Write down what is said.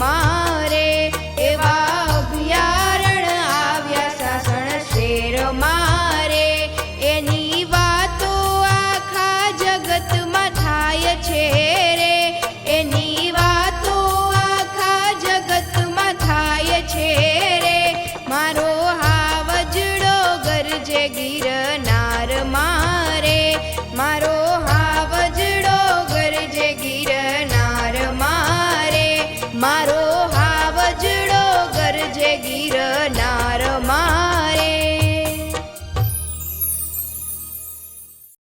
મારે એવા અભયારણ આવ્યા સાસણ શેર મારે. એની વાતો આખા જગતમાં થાય છે એની વાતો આખા જગતમાં થાય છે રે. મારો હાવજડો ગરજે ગીર now.